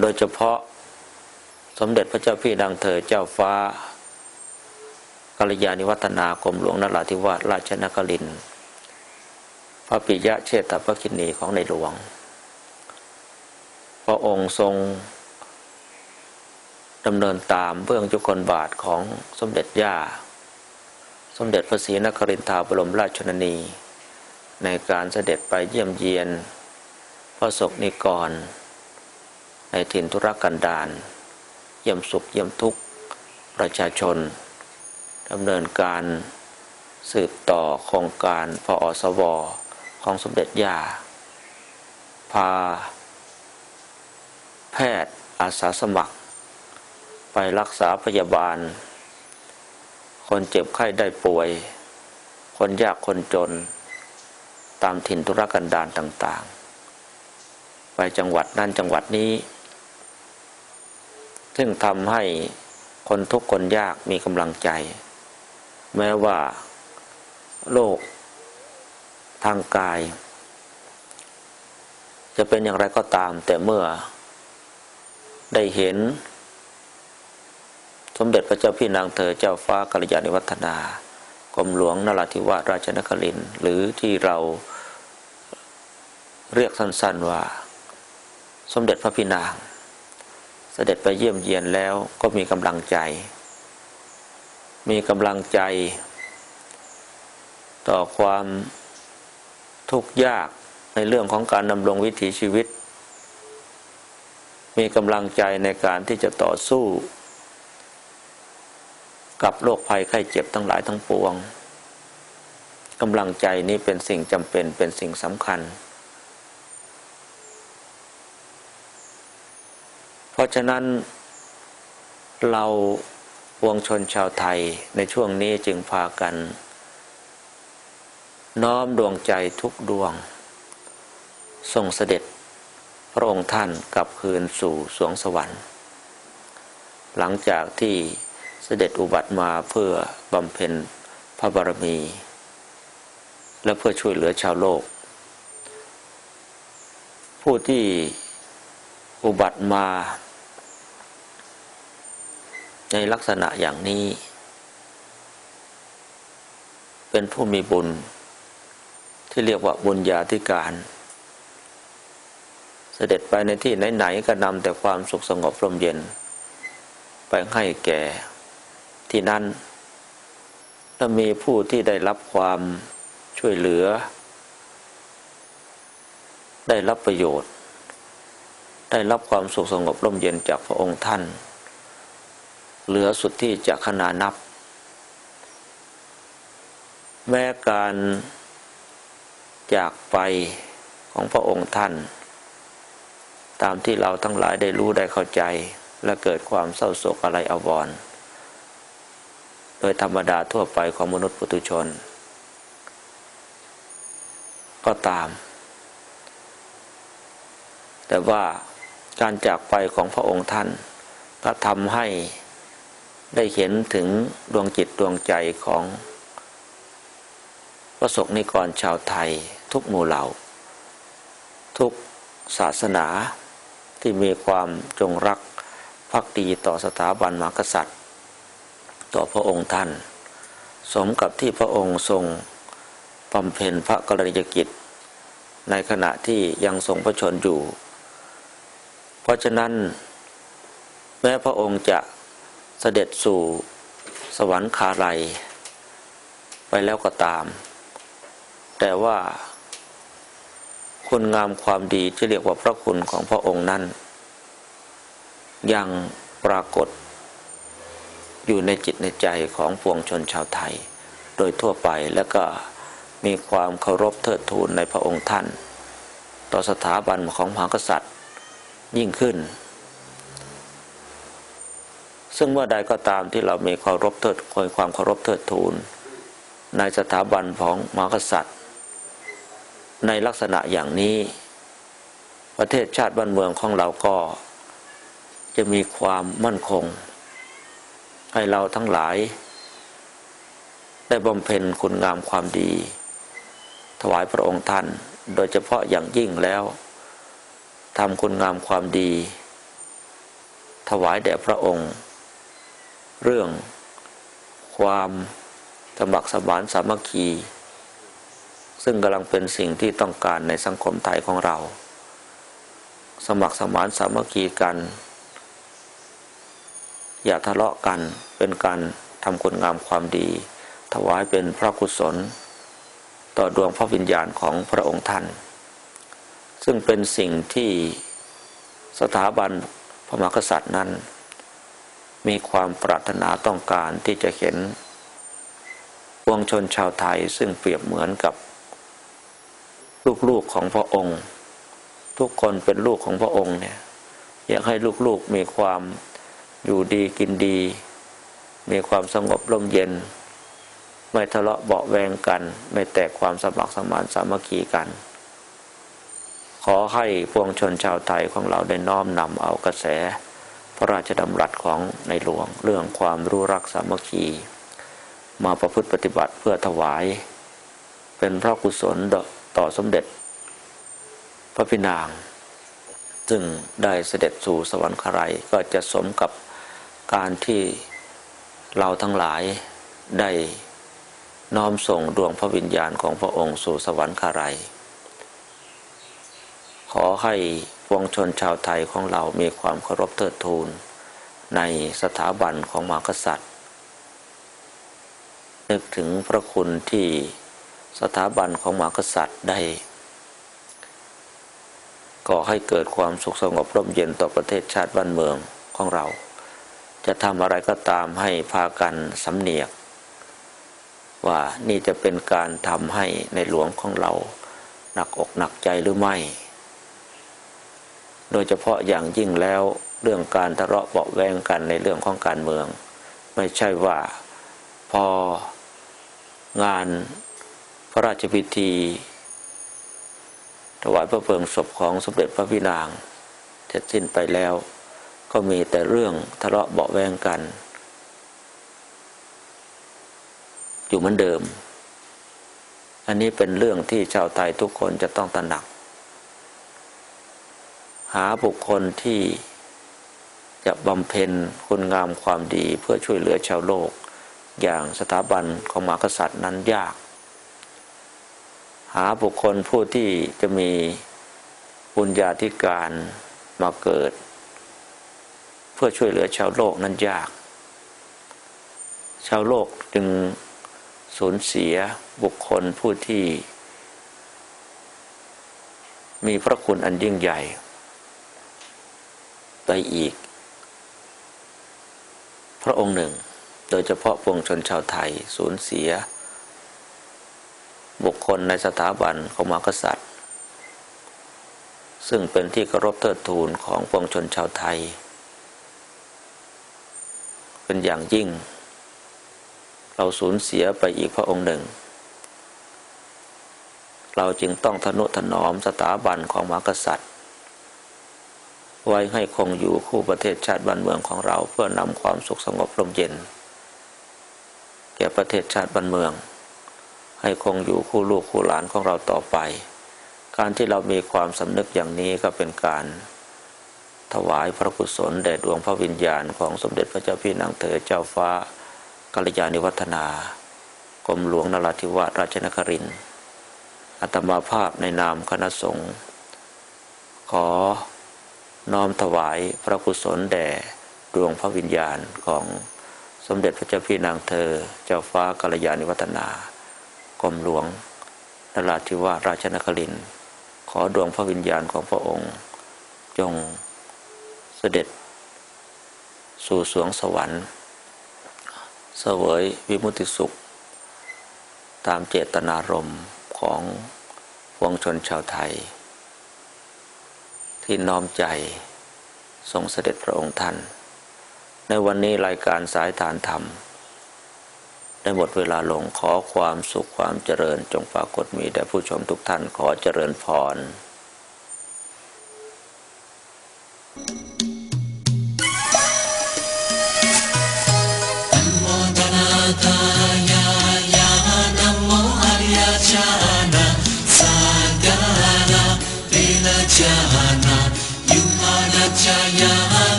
โดยเฉพาะสมเด็จพระเจ้าพี่นางเธอเจ้าฟ้ากัลยาณิวัฒนากรมหลวงนราธิวาสราชนครินทร์พระปิยะเชษฐพระคินีของในหลวง พระองค์ทรงดำเนินตามเบื้องจุคนบาทของสมเด็จย่า สมเด็จพระศรีนครินทราบรมราชชนนี ในการเสด็จไปเยี่ยมเยียน พระศกนิกร ในถิ่นธุรกันดารเยี่ยมสุขเยี่ยมทุกข์ประชาชนดำเนินการสืบต่อโครงการพออสวของสมเด็จย่า พา แพทย์อาสาสมัคร ไปรักษาพยาบาล คนเจ็บไข้ได้ป่วย คนยากคนจน ตามถิ่นธุรกันดารต่างๆ ไปจังหวัดนั้นจังหวัดนี้ ซึ่งทำให้คนทุกคนยากมีกำลังใจ แม้ว่าโรคทางกาย จะเป็นอย่างไรก็ตาม แต่เมื่อได้เห็น สมเด็จพระเจ้าพี่นางเธอเจ้าฟ้ากัลยาณิวัฒนากรมหลวงนราธิวาสราชนครินหรือที่เราเรียกสั้นๆว่า สมเด็จพระพี่นาง สด็จไปเยี่ยมเยียนแล้วก็มีกำลังใจ มีกำลังใจ ต่อความทุกข์ยากในเรื่องของการดำรงวิถีชีวิต มีกำลังใจในการที่จะต่อสู้ กับโรคภัยไข้เจ็บทั้งหลายทั้งปวงกำลังใจนี้เป็นสิ่งจำเป็นเป็นสิ่งสำคัญ เพ ราะฉะนั้นเราวงชนชาวไทยในช่วงนี้จึงพากัน น้อมดวงใจทุกดวง ส่งเสด็จพระองค์ท่านกลับคืนสู่สวงสวรรค์ หลังจากที่เสด็จอุบัติมาเพื่อบำเพ็ญพระบารมี และเพื่อช่วยเหลือชาวโลก ผู้ที่อุบัติมา ในลักษณะอย่างนี้ เป็นผู้มีบุญ ที่เรียกว่าบุญญาธิการ เสด็จไปในที่ไหน ๆ ก็นำแต่ความสุขสงบลมเย็น ไปให้แก่ที่นั่นถ้ามีผู้ที่ได้รับความช่วยเหลือ ได้รับประโยชน์ ได้รับความสุขสงบร่มเย็นจากพระองค์ท่าน เหลือสุดที่จะขนานับ แม้การจากไปของพระองค์ท่าน ตามที่เราทั้งหลายได้รู้ได้เข้าใจ และเกิดความเศร้าโศกอะไรอาวรณ์โดยธรรมดาทั่วไปของมนุษย์ปุถุชน ก็ตาม แต่ว่าการจากไปของพระองค์ท่านก็ทำให้ ได้เห็นถึงดวงจิตดวงใจของประสกนิกรชาวไทยทุกหมู่เหล่า ทุกศาสนาที่มีความจงรักภักดีต่อสถาบันมหากษัตริย์ ต่อพระองค์ท่าน สมกับที่พระองค์ทรงบำเพ็ญพระกรณียกิจ ในขณะที่ยังทรงพระชนอยู่ เพราะฉะนั้น แม้พระองค์จะ เสด็จสู่สวรรคาลัย ไปแล้วก็ตาม แต่ว่าคุณงามความดีที่เรียกว่าพระคุณของพระองค์นั้น ยังปรากฏอยู่ในจิตในใจของปวงชนชาวไทย โดยทั่วไปแล้วก็มีความเคารพเทิดทูนในพระองค์ท่าน ต่อสถาบันของมหากษัตริย์ยิ่งขึ้น ซึ่งเมื่อใดก็ตามที่เรามีเคารพเทิดคอยความเคารพเทิดทูนในสถาบันของมหากษัตริย์ ในลักษณะอย่างนี้ ประเทศชาติบ้านเมืองของเราก็ จะมีความมั่นคง ให้เราทั้งหลาย ได้บำเพ็ญคุณงามความดี ถวายพระองค์ท่าน โดยเฉพาะอย่างยิ่งแล้วทำคุณงามความดี ถวายแด่พระองค์ เรื่องความสมัครสมานสามัคคี ซึ่งกำลังเป็นสิ่งที่ต้องการในสังคมไทยของเรา สมัครสมานสามัคคีกัน อย่าทะเลาะกันเป็นการทำคุณงามความดี ถวายเป็นพระกุศล ต่อดวงพระวิญญาณของพระองค์ท่าน ซึ่งเป็นสิ่งที่สถาบันพระมหากษัตริย์นั้น มีความปรารถนาต้องการที่จะเห็นปวงชนชาวไทยซึ่งเปรียบเหมือนกับ ลูกๆของพระองค์ ทุกคนเป็นลูกของพระองค์เนี่ยอยากให้ลูกๆมีความอยู่ดีกินดี มีความสงบร่มเย็น ไม่ทะเลาะเบาแวงกัน ไม่แตกความสมัครสมานสามัคคีกัน ขอให้พวงชนชาวไทยของเราได้น้อมนำเอากระแส พระราชดำรัสของในหลวง เรื่องความรู้รักสามัคคี มาประพฤติปฏิบัติเพื่อถวาย เป็นพระกุศลต่อสมเด็จ พระพินาง ซึ่งได้เสด็จสู่สวรรคาลัยก็จะสมกับการที่เราทั้งหลายได้น้อมส่งดวงพระวิญญาณของพระองค์สู่สวรรคาลัยขอให้ ปวงชนชาวไทยของเรามีความเคารพเทิดทูนในสถาบันของมหากษัตริย์ นึกถึงพระคุณที่สถาบันของมหากษัตริย์ได้ก่อให้เกิดความสุขสงบร่มเย็นต่อประเทศชาติบ้านเมืองของเรา จะทำอะไรก็ตามให้พากันสำเนียก ว่านี่จะเป็นการทำให้ในหลวงของเรา หนักอกหนักใจหรือไม่ โดยเฉพาะอย่างยิ่งแล้วเรื่องการทะเลาะเบาแวงกันในเรื่องของการเมือง ไม่ใช่ว่าพองานพระราชพิธี ถวายพระเพลิงศพของสมเด็จพระพินางเสร็จสิ้นไปแล้ว ก็มีแต่เรื่องทะเลาะเบาแวงกัน อยู่เหมือนเดิม อันนี้เป็นเรื่องที่ชาวไทยทุกคนจะต้องตระหนัก หาบุคคลที่จะบำเพ็ญคุณงามความดีเพื่อช่วยเหลือชาวโลก อย่างสถาบันของมหากษัตริย์นั้นยาก หาบุคคลผู้ที่จะมีบุญญาธิการมาเกิด เพื่อช่วยเหลือชาวโลกนั้นยาก ชาวโลกจึงสูญเสียบุคคลผู้ที่ มีพระคุณอันยิ่งใหญ่ ไปอีก พระองค์หนึ่ง โดยเฉพาะปวงชนชาวไทยสูญเสีย บุคคลในสถาบันของมหากษัตริย์ ซึ่งเป็นที่เคารพเทิดทูนของปวงชนชาวไทย เป็นอย่างยิ่ง เราสูญเสียไปอีกพระองค์หนึ่งเราจึงต้องทนุถนอมสถาบันของมหากษัตริย์ ไว้ให้คงอยู่คู่ประเทศชาติบ้านเมืองของเราเพื่อนำความสุขสงบร่มเย็น แก่ประเทศชาติบ้านเมือง ให้คงอยู่คู่ลูกคู่หลานของเราต่อไป การที่เรามีความสำนึกอย่างนี้ก็เป็นการ ถวายพระกุศลแด่ดวงพระวิญญาณของสมเด็จพระเจ้าพี่นางเธอเจ้าฟ้ากัลยาณิวัฒนากรมหลวงนราธิวาสราชนครินทร์อัตมาภาพในนามคณะสงฆ์ขอ น้อมถวายพระกุศลแด่ดวงพระวิญญาณของสมเด็จพระเจ้าพี่นางเธอ เจ้าฟ้ากัลยาณิวัฒนากรมหลวงนราธิวาสราชนคริน ขอดวงพระวิญญาณของพระองค์ จงเสด็จ สู่สวงสวรรค์ เสวยวิมุติสุข ตามเจตนารมณ์ของวงชนชาวไทย ที่น้อมใจทรงเสด็จพระองค์ท่าน ในวันนี้รายการสายฐานธรรม ได้หมดเวลาลงขอความสุขความเจริญจงปรากฏมีแด่ผู้ชมทุกท่านขอเจริญพร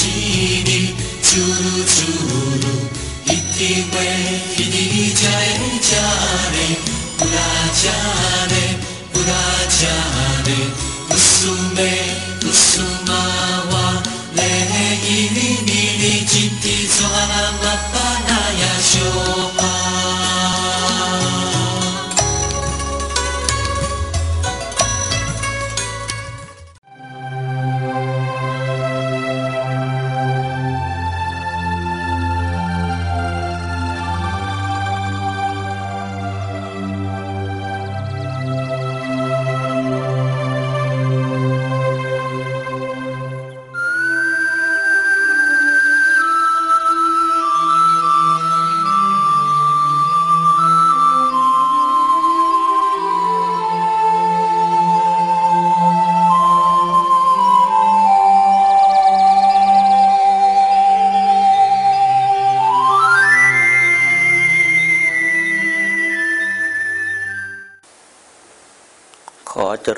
지니 주루주루 이띠웨 이디자에 자네 불아자네 불아자네 웃음에 웃음아와 내 이리 미리 짓디 소하나 마빠나야 쇼아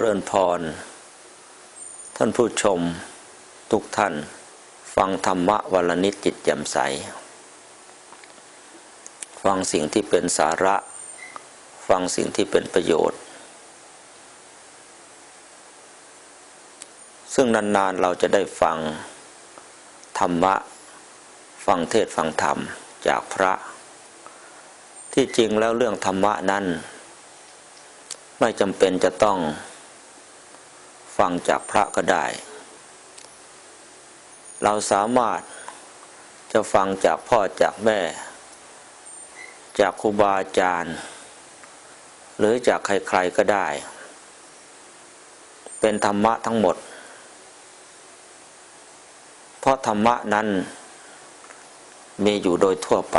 ริญพร ท่านผู้ชมทุกท่าน ฟังธรรมะวันละนิดจิตแจ่มใส ฟังสิ่งที่เป็นสาระ ฟังสิ่งที่เป็นประโยชน์ ซึ่งนาน ๆ เราจะได้ฟัง ธรรมะ ฟังเทศฟังธรรมจากพระ ที่จริงแล้วเรื่องธรรมะนั้นไม่จำเป็นจะต้อง ฟังจากพระก็ได้ เราสามารถจะฟังจากพ่อจากแม่ จากครูบาอาจารย์ หรือจากใครๆก็ได้ เป็นธรรมะทั้งหมด เพราะธรรมะนั้นมีอยู่โดยทั่วไป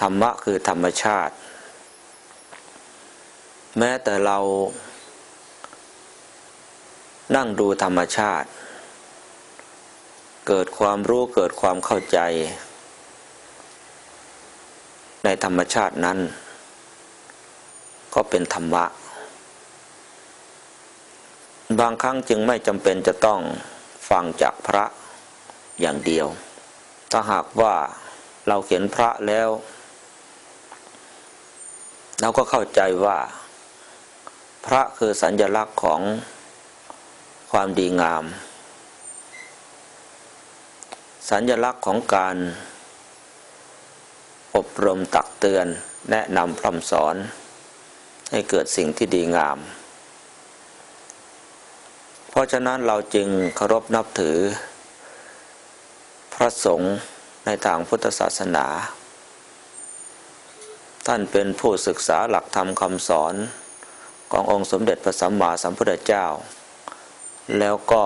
ธรรมะคือธรรมชาติ แม้แต่เรา นั่งดูธรรมชาติ เกิดความรู้เกิดความเข้าใจ ในธรรมชาตินั้น ก็เป็นธรรมะ บางครั้งจึงไม่จำเป็นจะต้องฟังจากพระอย่างเดียว ถ้าหากว่าเราเขียนพระแล้ว เราก็เข้าใจว่า พระคือสัญลักษณ์ของ ความดีงาม สัญลักษณ์ของการอบรมตักเตือนแนะนำพร่ำสอน ให้เกิดสิ่งที่ดีงาม เพราะฉะนั้นเราจึงเคารพนับถือ พระสงฆ์ในทางพุทธศาสนา ท่านเป็นผู้ศึกษาหลักธรรมคำสอนขององค์สมเด็จพระสัมมาสัมพุทธเจ้า แล้วก็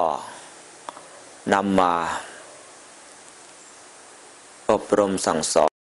นำมาอบรมสั่งสอน